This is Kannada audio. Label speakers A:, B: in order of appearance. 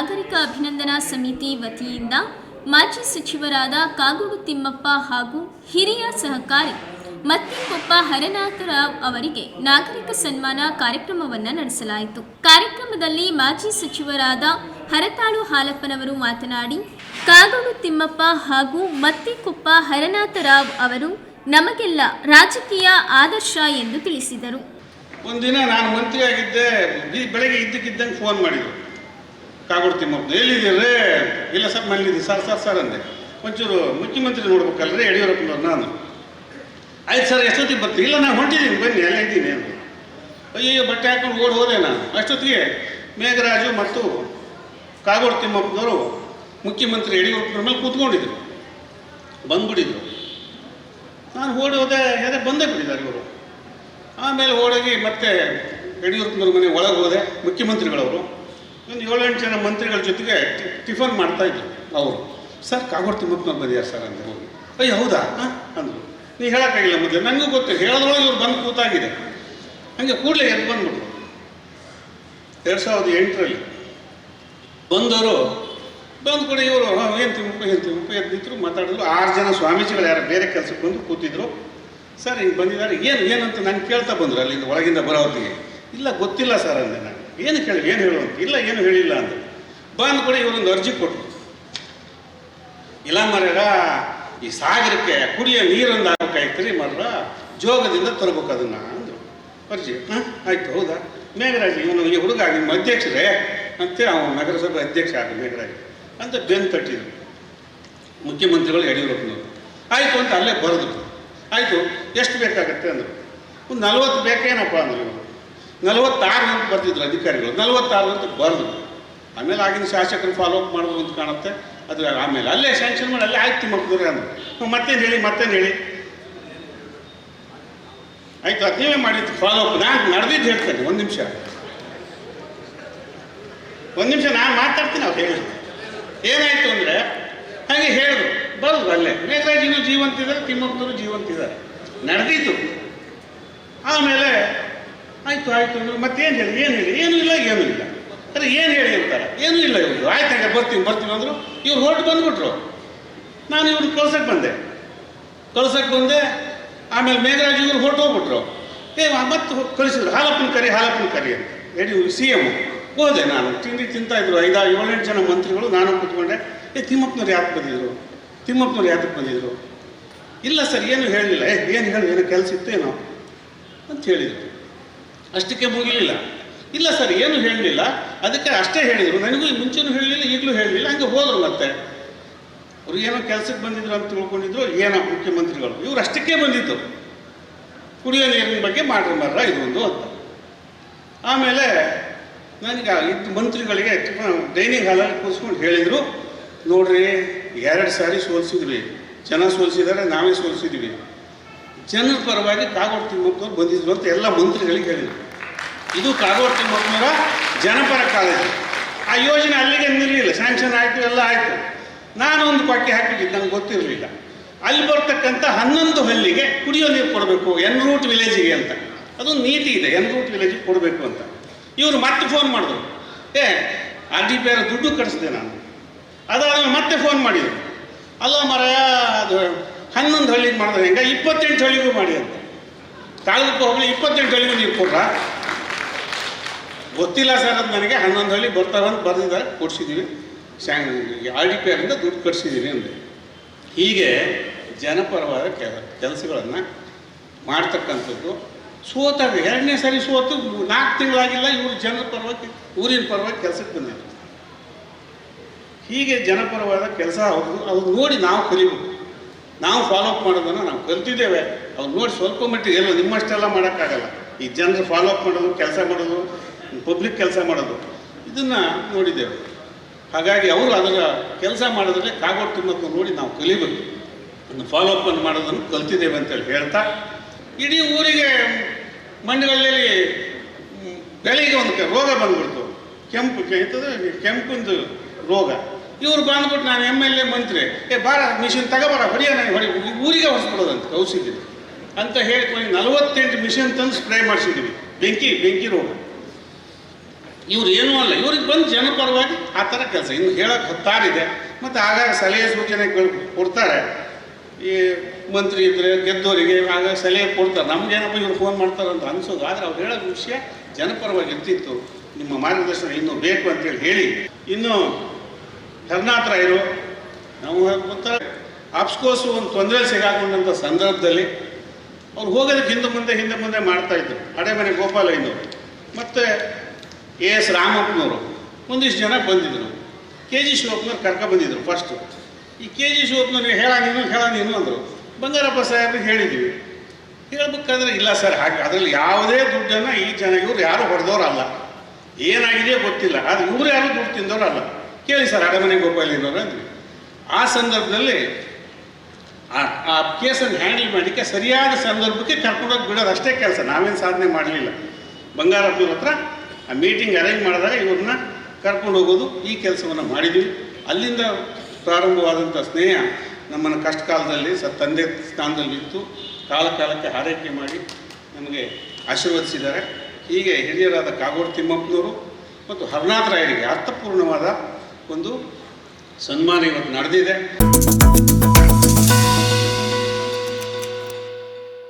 A: ನಾಗರಿಕ ಅಭಿನಂದನಾ ಸಮಿತಿ ವತಿಯಿಂದ ಮಾಜಿ ಸಚಿವರಾದ ಕಾಗೋಡು ತಿಮ್ಮಪ್ಪ ಹಾಗೂ ಹಿರಿಯ ಸಹಕಾರಿ ಮತ್ತಿಕೊಪ್ಪ ಹರನಾಥರಾವ್ ಅವರಿಗೆ ನಾಗರಿಕ ಸನ್ಮಾನ ಕಾರ್ಯಕ್ರಮವನ್ನು ನಡೆಸಲಾಯಿತು. ಕಾರ್ಯಕ್ರಮದಲ್ಲಿ ಮಾಜಿ ಸಚಿವರಾದ ಹರತಾಳು ಹಾಲಪ್ಪನವರು ಮಾತನಾಡಿ, ಕಾಗೋಡು ತಿಮ್ಮಪ್ಪ ಹಾಗೂ ಮತ್ತಿಕೊಪ್ಪ ಹರನಾಥರಾವ್ ಅವರು ನಮಗೆಲ್ಲ ರಾಜಕೀಯ ಆದರ್ಶ ಎಂದು ತಿಳಿಸಿದರು.
B: ಒಂದಿನ ನಾನು ಮಂತ್ರಿಯಾಗಿದ್ದೆ ಬೆಳಗ್ಗೆ ಇದ್ದಕ್ಕಿದ್ದಂಗೆ ಫೋನ್ ಮಾಡಿದ್ರು. ಕಾಗೋಡು ತಿಮ್ಮಪ್ಪ ಎಲ್ಲಿದ್ದೀರಿ ಇಲ್ಲ ಸರ್ ಮನೇಲಿದ್ದೀನಿ ಸರ್ ಸರ್ ಸರ್ ಅಂದೆ. ಒಂಚೂರು ಮುಖ್ಯಮಂತ್ರಿ ನೋಡ್ಬೇಕಲ್ರಿ ಯಡಿಯೂರಪ್ಪನವ್ರು ನಾನು. ಆಯ್ತು ಸರ್, ಎಷ್ಟೊತ್ತಿಗೆ ಬರ್ತೀನಿ ಇಲ್ಲ, ನಾನು ಹೊಂಟಿದ್ದೀನಿ ಬನ್ನಿ, ಅಲ್ಲೇ ಇದ್ದೀನಿ ಅಂತ ಅಯ್ಯೋ ಬಟ್ಟೆ ಹಾಕೊಂಡು ಓಡಿ ಹೋದೆ ನಾನು. ಅಷ್ಟೊತ್ತಿಗೆ ಮೇಘರಾಜು ಮತ್ತು ಕಾಗೋಡು ತಿಮ್ಮಪ್ಪನವರು ಮುಖ್ಯಮಂತ್ರಿ ಯಡಿಯೂರಪ್ಪನವ್ರ ಮೇಲೆ ಕೂತ್ಕೊಂಡಿದ್ರು. ಬಂದ್ಬಿಟ್ಟಿದ್ರು. ನಾನು ಓಡಿ ಹೋದೆ, ಅದೇ ಬಂದೇ ಬಿಟ್ಟಿದ್ದಾರೆ ಇವರು. ಆಮೇಲೆ ಓಡೋಗಿ ಮತ್ತೆ ಯಡಿಯೂರಪ್ಪನವ್ರ ಮನೆ ಒಳಗೆ ಹೋದೆ, ಮುಖ್ಯಮಂತ್ರಿಗಳವರು. ಒಂದು ಏಳೆಂಟು ಜನ ಮಂತ್ರಿಗಳ ಜೊತೆಗೆ ಟಿಫನ್ ಮಾಡ್ತಾ ಇದ್ರು ಅವರು. ಸರ್, ಕಾಗೋಡ್ ತಿಮ್ಮಪ್ಪನವ್ರು ಬಂದಿದ್ದಾರೆ ಸರ್ ಅಂತ ಹೋಗಿ ಅಯ್ಯ, ಹೌದಾ? ಅಂದರು. ನೀವು ಹೇಳೋಕ್ಕಾಗಿಲ್ಲ ಮೊದಲು ನನಗೂ ಗೊತ್ತು, ಹೇಳೋದ್ರೊಳಗೆ ಇವ್ರು ಬಂದು ಕೂತಾಗಿದೆ. ಹಂಗೆ ಕೂಡಲೇ ಎದ್ದು ಬಂದ್ಬಿಟ್ರು. ಎರಡು ಸಾವಿರದ ಎಂಟರಲ್ಲಿ ಬಂದವರು ಬಂದು ಕೂಡ ಇವರು ಏನು ತಿಮ್ಮಪ್ಪ ಏನು ತಿಮ್ಮಪ್ಪ? ಎದ್ದು ನಿಂತರು, ಮಾತಾಡಿದ್ರು. ಆರು ಜನ ಸ್ವಾಮೀಜಿಗಳು ಯಾರು ಬೇರೆ ಕೆಲಸಕ್ಕೆ ಬಂದು ಕೂತಿದ್ರು. ಸರ್, ಹಿಂಗೆ ಬಂದಿದ್ದಾರೆ, ಏನು, ಏನಂತ ನಾನು ಕೇಳ್ತಾ ಬಂದರು ಅಲ್ಲಿಂದ ಒಳಗಿಂದ ಬರೋ ಹೊತ್ತಿಗೆ ಇಲ್ಲ, ಗೊತ್ತಿಲ್ಲ ಸರ್, ಅಂದೆ ನಾನು. ಏನು ಹೇಳಿ ಏನು ಹೇಳು ಅಂತ. ಇಲ್ಲ, ಏನು ಹೇಳಿಲ್ಲ ಅಂತ. ಬಂದು ಕೂಡ ಇವರೊಂದು ಅರ್ಜಿ ಕೊಟ್ಟರು. ಇಲ್ಲ ಮರ್ಯಾರ, ಈ ಸಾಗರಕ್ಕೆ ಕುಡಿಯೋ ನೀರೊಂದು ಆಗ್ಬೇಕಾಯ್ತು ಮರ್ರ ಜೋಗದಿಂದ ತರಬೇಕು ಅದನ್ನು ಅಂದರು. ಅರ್ಜಿ, ಹಾಂ, ಆಯ್ತು, ಹೌದಾ? ಮೇಘರಾಜ್, ಇವನು ಈ ಹುಡುಗ, ನಿಮ್ಮ ಅಧ್ಯಕ್ಷರೇ ಅಂತೇಳಿ ಅವನು ನಗರಸಭೆ ಅಧ್ಯಕ್ಷ ಆದ ಮೇಘರಾಜ್ ಅಂತ ಬೆನ್ ತಟ್ಟಿದ್ರು. ಮುಖ್ಯಮಂತ್ರಿಗಳು ಯಡಿಯೂರಪ್ಪನವರು. ಆಯಿತು ಅಂತ ಅಲ್ಲೇ ಬರೆದ್ರು. ಆಯಿತು, ಎಷ್ಟು ಬೇಕಾಗತ್ತೆ ಅಂದರು. ಒಂದು ನಲ್ವತ್ತು ಬೇಕೇನಪ್ಪ ಅಂದರು ನಲವತ್ತಾರು ಅಂತ ಬರ್ತಿದ್ರು ಅಧಿಕಾರಿಗಳು. ನಲವತ್ತಾರು ಅಂತ ಬರ್ದು. ಆಮೇಲೆ ಆಗಿನ ಶಾಸಕರು ಫಾಲೋ ಅಪ್ ಮಾಡೋದು ಅಂತ ಕಾಣುತ್ತೆ. ಅದು ಆಮೇಲೆ ಅಲ್ಲೇ ಸ್ಯಾಂಕ್ಷನ್ ಮಾಡಿ ಅಲ್ಲೇ ಆಯ್ತು ತಿಮ್ಮಕ್ಕದವ್ರೆ ಅಂದ್ರೆ ಮತ್ತೇನು ಹೇಳಿ ಮತ್ತೇನು ಹೇಳಿ? ಆಯ್ತು, ಅದು ನೀವೇ ಮಾಡಿದ್ದು ಫಾಲೋ ಅಪ್ ನಾನು ನಡೆದಿದ್ದು ಹೇಳ್ತೇನೆ, ಒಂದು ನಿಮಿಷ. ಒಂದು ನಿಮಿಷ ನಾನು ಮಾತಾಡ್ತೀನಿ, ಅವ್ರು ಹೇಳಿ ಏನಾಯ್ತು ಅಂದರೆ, ಹಾಗೆ ಹೇಳಿದ್ರು. ಬರೋದು ಅಲ್ಲೇ. ಮೇಘರಾಜಿನೂ ಜೀವಂತಿದ್ದಾರೆ ತಿಮ್ಮಪ್ಪನವರು ಜೀವಂತಿದ್ದಾರೆ ನಡೆದಿತ್ತು ಆಮೇಲೆ ಆಯ್ತು ಆಯ್ತು ಅಂದ್ರೆ ಮತ್ತೇನು ಹೇಳಿ? ಏನು ಹೇಳಿ? ಏನೂ ಇಲ್ಲ ಏನೂ ಇಲ್ಲ. ಅರೆ ಏನು ಹೇಳಿ ಅಂತಾರೆ? ಏನೂ ಇಲ್ಲ ಇವರು ಆಯ್ತು ಹಾಗೆ ಬರ್ತೀವಿ ಬರ್ತೀವಿ ಅಂದರು. ಇವ್ರು ಹೊರಟು ಬಂದ್ಬಿಟ್ರು. ನಾನು ಇವ್ರನ್ನ ಕಳ್ಸಕ್ಕೆ ಬಂದೆ. ಕಳ್ಸಕ್ಕೆ ಬಂದೆ. ಆಮೇಲೆ ಮೇಘರಾಜ್ ಇವರು ಹೊರಟು ಹೋಗ್ಬಿಟ್ರು. ಏ ಮತ್ತೆ ಕಳಿಸಿದ್ರು. ಹಾಲಪ್ಪನ ಕರಿ ಹಾಲಪ್ಪನ ಕರಿ ಅಂತ. ಹೇಳಿ ಸಿ ಎಂ ಹೋದೆ ನಾನು. ತಿಂಡಿ ತಿಂತಾ ಇದ್ರು. ಐದಾ, ಏಳೆಂಟು ಜನ ಮಂತ್ರಿಗಳು, ನಾನು ಕೂತ್ಕೊಂಡೆ. ಏ, ತಿಮ್ಮಪ್ಪನವ್ರು ಯಾಕೆ ಬಂದಿದ್ರು? ತಿಮ್ಮಪ್ಪನವ್ರು ಯಾತಕ್ಕೆ ಬಂದಿದ್ರು? ಇಲ್ಲ ಸರ್, ಏನು ಹೇಳಲಿಲ್ಲ ಏ, ಏನು ಹೇಳಿ? ಏನೋ ಕೆಲಸ ಇತ್ತೇನೋ ಅಂತ ಹೇಳಿದರು. ಅಷ್ಟಕ್ಕೆ ಮುಗಿಲಿಲ್ಲ. ಇಲ್ಲ ಸರ್, ಏನು ಹೇಳಲಿಲ್ಲ. ಅದಕ್ಕೆ ಅಷ್ಟೇ ಹೇಳಿದರು. ನನಗೂ ಮುಂಚೆನೂ ಹೇಳಲಿಲ್ಲ, ಈಗಲೂ ಹೇಳಲಿಲ್ಲ. ಹಂಗೆ ಹೋದರು ಮತ್ತೆ. ಅವರು ಏನೋ ಕೆಲಸಕ್ಕೆ ಬಂದಿದ್ರು ಅಂತ ತಿಳ್ಕೊಂಡಿದ್ರು, ಏನೋ ಮುಖ್ಯಮಂತ್ರಿಗಳು. ಇವ್ರು ಅಷ್ಟಕ್ಕೆ ಬಂದಿತ್ತು ಕುಡಿಯೋ ನೀರಿನ ಬಗ್ಗೆ ಮಾಡ್ರಿ ಮರ್ರ ಇದೊಂದು ಅಂತ. ಆಮೇಲೆ ನನಗೆ ಇದು ಮಂತ್ರಿಗಳಿಗೆ ಡೈನಿಂಗ್ ಹಾಲಲ್ಲಿ ಕೂರಿಸ್ಕೊಂಡು ಹೇಳಿದರು. ನೋಡ್ರಿ, ಎರಡು ಸಾರಿ ಸೋಲಿಸಿದ್ವಿ. ಜನ ಸೋಲಿಸಿದ್ದಾರೆ, ನಾವೇ ಸೋಲಿಸಿದ್ವಿ. ಜನರ ಪರವಾಗಿ ಕಾಗೋಡು ತಿಮ್ಮಪ್ಪನವ್ರು ಬಂದಿದ್ರು ಅಂತ ಎಲ್ಲ ಮಂತ್ರಿಗಳಿಗೆ ಹೇಳಿದರು. ಇದು ಕಾಗೋಡು ತಿಮ್ಮಪ್ಪನವರ ಜನಪರ ಕಾಲೇಜು. ಆ ಯೋಜನೆ ಅಲ್ಲಿಗೆ ನಿಲ್ಲಲಿಲ್ಲ ಸ್ಯಾಂಕ್ಷನ್ ಆಯಿತು, ಎಲ್ಲ ಆಯಿತು. ನಾನು ಒಂದು ಪಟ್ಟಿ ಹಾಕಿದ್ದೆ ನನಗೆ ಗೊತ್ತಿರಲಿಲ್ಲ. ಅಲ್ಲಿ ಬರ್ತಕ್ಕಂಥ ಹನ್ನೊಂದು ಹಳ್ಳಿಗೆ ಕುಡಿಯೋ ನೀರು ಕೊಡಬೇಕು, ಎನ್ ರೂಟ್ ವಿಲೇಜಿಗೆ ಅಂತ. ಅದೊಂದು ನೀತಿ ಇದೆ, ಎನ್ ರೂಟ್ ವಿಲೇಜಿಗೆ ಕೊಡಬೇಕು ಅಂತ. ಇವರು ಮತ್ತೆ ಫೋನ್ ಮಾಡಿದ್ರು. ಏ, ಆರ್ ಡಿ ಪಿ ಆರ್ ದುಡ್ಡು ಕಳಿಸಿದೆ ನಾನು. ಅದಾದ್ಮೇಲೆ ಮತ್ತೆ ಫೋನ್ ಮಾಡಿದ್ರು. ಅಲ್ಲ ಮರ ಅದು ಹನ್ನೊಂದು ಹಳ್ಳಿಗೆ ಮಾಡಿದ್ರೆ ಹೆಂಗೆ ಇಪ್ಪತ್ತೆಂಟು ಹಳ್ಳಿಗೂ ಮಾಡಿ ಅಂತ. ತಾಲೂಕು ಹೋಗಲಿ ಇಪ್ಪತ್ತೆಂಟು ಹಳ್ಳಿಗೂ ನೀರು ಕೊಡ್ರ? ಗೊತ್ತಿಲ್ಲ ಸರ್ ಅದು ನನಗೆ. ಹನ್ನೊಂದು ಹಳ್ಳಿ ಬರ್ತಾವಂತ ಬರೆದಿದ್ದಾರೆ. ಕೊಡಿಸಿದ್ದೀವಿ ಸ್ಯಾಂಗ್ ಆರ್ ಡಿ ಪಿ ಆರಿಂದ ದುಡ್ಡು ಕಟ್ಸಿದ್ದೀನಿ ಅಂದೆ. ಹೀಗೆ ಜನಪರವಾದ ಕೆಲ ಕೆಲಸಗಳನ್ನು ಮಾಡ್ತಕ್ಕಂಥದ್ದು ಸೋತಾಗ ಎರಡನೇ ಸಾರಿ ಸೋತು ನಾಲ್ಕು ತಿಂಗಳಾಗಿಲ್ಲ. ಇವರು ಜನರ ಪರವಾಗಿ ಊರಿನ ಪರವಾಗಿ ಕೆಲಸಕ್ಕೆ ಬಂದಿರ್ತಾರೆ ಹೀಗೆ ಜನಪರವಾದ ಕೆಲಸ ಅವರು ಅವ್ರು ನೋಡಿ ನಾವು ಕಲಿಬೇಕು. ನಾವು ಫಾಲೋ ಅಪ್ ಮಾಡೋದನ್ನು ನಾವು ಕಲ್ತಿದ್ದೇವೆ. ಅವ್ರು ನೋಡಿ ಸ್ವಲ್ಪ ಮಟ್ಟಿಗೆ ಎಲ್ಲ ನಿಮ್ಮಷ್ಟೆಲ್ಲ ಮಾಡೋಕ್ಕಾಗಲ್ಲ. ಈ ಜನರು ಫಾಲೋ ಅಪ್ ಮಾಡೋದು ಕೆಲಸ ಮಾಡೋದು ಪಬ್ಲಿಕ್ ಕೆಲಸ ಮಾಡೋದು ಇದನ್ನು ನೋಡಿದ್ದೇವೆ. ಹಾಗಾಗಿ ಅವರು ಅದರ ಕೆಲಸ ಮಾಡೋದ್ರಲ್ಲಿ ಕಾಗೋಡು ತಿಮ್ಮಕ್ಕ ನೋಡಿ ನಾವು ಕಲಿಬೇಕು. ಅದನ್ನು ಫಾಲೋ ಅಪ್ ಅನ್ನು ಮಾಡೋದನ್ನು ಕಲ್ತಿದ್ದೇವೆ ಅಂತೇಳಿ ಹೇಳ್ತಾ ಇಡೀ ಊರಿಗೆ ಮಂಡ್ಯಗಳಲ್ಲಿ ಮ್, ಬೆಳಿಗ್ಗೆ ಒಂದು ರೋಗ ಬಂದ್ಬಿಡ್ತು. ಕೆಂಪು ಕೆ- ಎಂಥದ್ದು ಕೆಂಪಿಂದು ರೋಗ. ಇವ್ರು ಬಂದ್ಬಿಟ್ಟು ನಾನು ಎಂ ಎಲ್ ಎ ಮಂತ್ರಿ. ಏ, ಬಾರ ಮಿಷಿನ್ ತಗೋಬಾರ, ಹೊಡಿಯ ನಾನು ಹೊಡಿ. ಊರಿಗೆ ಹೊಡಿಸ್ಬಿಡೋದಂತ ಔಷಧಿ. ಅಂತ ಹೇಳ್ಕೊಂಡು ನಲವತ್ತೆಂಟು ಮಿಷನ್ ತಂದು ಸ್ಪ್ರೇ ಮಾಡಿಸಿದ್ದೀವಿ ಬೆಂಕಿ ಬೆಂಕಿ ರೋಗ. ಇವ್ರು ಏನೂ ಅಲ್ಲ. ಇವ್ರಿಗೆ ಬಂದು ಜನಪರವಾಗಿ ಆ ಥರ ಕೆಲಸ. ಇನ್ನು ಹೇಳಕ್ಕೆ ಹೊತ್ತಾರಿದೆ ಮತ್ತು ಆಗಾಗ ಸಲಹೆ ಸೂಚನೆ ಕೊಡ್ತಾರೆ. ಈ ಮಂತ್ರಿ ಇದ್ದರೆ ಗೆದ್ದವರಿಗೆ ಆಗ ಸಲಹೆ ಕೊಡ್ತಾರೆ. ನಮಗೇನಪ್ಪ ಇವ್ರು ಫೋನ್ ಮಾಡ್ತಾರೆ ಅಂತ ಅನ್ಸೋದು. ಆದರೆ ಅವ್ರು ಹೇಳೋ ವಿಷಯ ಜನಪರವಾಗಿ ಇರ್ತಿತ್ತು. ನಿಮ್ಮ ಮಾರ್ಗದರ್ಶನ ಇನ್ನೂ ಬೇಕು ಅಂತೇಳಿ ಹೇಳಿ. ಇನ್ನು ಕರ್ನಾಟಕ ನಾವು ಒಂಥರ ಆಪ್ಸ್ಕೋಸು ಒಂದು ತೊಂದರೆ ಸಿಗಾಕೊಂಡಂಥ ಸಂದರ್ಭದಲ್ಲಿ ಅವ್ರು ಹೋಗೋದಕ್ಕೆ ಹಿಂದೆ ಮುಂದೆ ಹಿಂದೆ ಮುಂದೆ ಮಾಡ್ತಾ ಇದ್ರು. ಅಡೆಮನೆ ಗೋಪಾಲಯ್ಯನವರು. ಮತ್ತು ಎ ಎಸ್ ರಾಮಪ್ಪನವರು. ಒಂದಿಷ್ಟು ಜನ ಬಂದಿದ್ರು. ಕೆ ಜಿ ಶಿವಪ್ಪನವ್ರು ಕರ್ಕ ಬಂದಿದ್ರು ಫಸ್ಟು ಈ ಕೆ ಜಿ ನೀವು ಹೇಳ ನೀನು ಹೇಳ ನೀನು ಅಂದರು. ಬಂಗಾರಪ್ಪ ಸಾಹೇಬ್ರಿಗೆ ಹೇಳಿದ್ದೀವಿ ಹೇಳ್ಬೇಕಾದ್ರೆ ಇಲ್ಲ ಸರ್, ಹಾಗೆ ಅದರಲ್ಲಿ ಯಾವುದೇ ದುಡ್ಡನ್ನು ಈ ಜನ ಇವ್ರು ಯಾರು ಹೊಡೆದವ್ರಲ್ಲ. ಏನಾಗಿದೆಯೋ ಗೊತ್ತಿಲ್ಲ. ಅದು ಇವರು ಯಾರು ದುಡ್ಡು ತಿಂದವ್ರಲ್ಲ. ಕೇಳಿ ಸರ್ ಅಡಮನೆ ಗೋಪಾಲಿನವರು ಅಂದ್ವಿ ಆ ಸಂದರ್ಭದಲ್ಲಿ ಆ ಕೇಸನ್ನು ಹ್ಯಾಂಡಲ್ ಮಾಡಲಿಕ್ಕೆ ಸರಿಯಾದ ಸಂದರ್ಭಕ್ಕೆ ಕರ್ಕೊಂಡೋಗಿ ಬಿಡೋದು ಅಷ್ಟೇ ಕೆಲಸ, ನಾವೇನು ಸಾಧನೆ ಮಾಡಲಿಲ್ಲ. ಬಂಗಾರಪ್ಪನವ್ರ ಹತ್ರ ಆ ಮೀಟಿಂಗ್ ಅರೇಂಜ್ ಮಾಡಿದಾಗ ಇವ್ರನ್ನ ಕರ್ಕೊಂಡು ಹೋಗೋದು ಈ ಕೆಲಸವನ್ನು ಮಾಡಿದ್ವಿ. ಅಲ್ಲಿಂದ ಪ್ರಾರಂಭವಾದಂಥ ಸ್ನೇಹ ನಮ್ಮನ್ನು ಕಷ್ಟ ಕಾಲದಲ್ಲಿ ಸ ತಂದೆ ಸ್ಥಾನದಲ್ಲಿ ಇತ್ತು. ಕಾಲ ಕಾಲಕ್ಕೆ ಆರೈಕೆ ಮಾಡಿ ನಮಗೆ ಆಶೀರ್ವದಿಸಿದ್ದಾರೆ. ಹೀಗೆ ಹಿರಿಯರಾದ ಕಾಗೋಡು ತಿಮ್ಮಪ್ಪನವರು ಮತ್ತು ಹರನಾಥ ರಾಯರಿಗೆ ಅರ್ಥಪೂರ್ಣವಾದ ಒಂದು ಸನ್ಮಾನ ಇವತ್ತು ನಡೆದಿದೆ.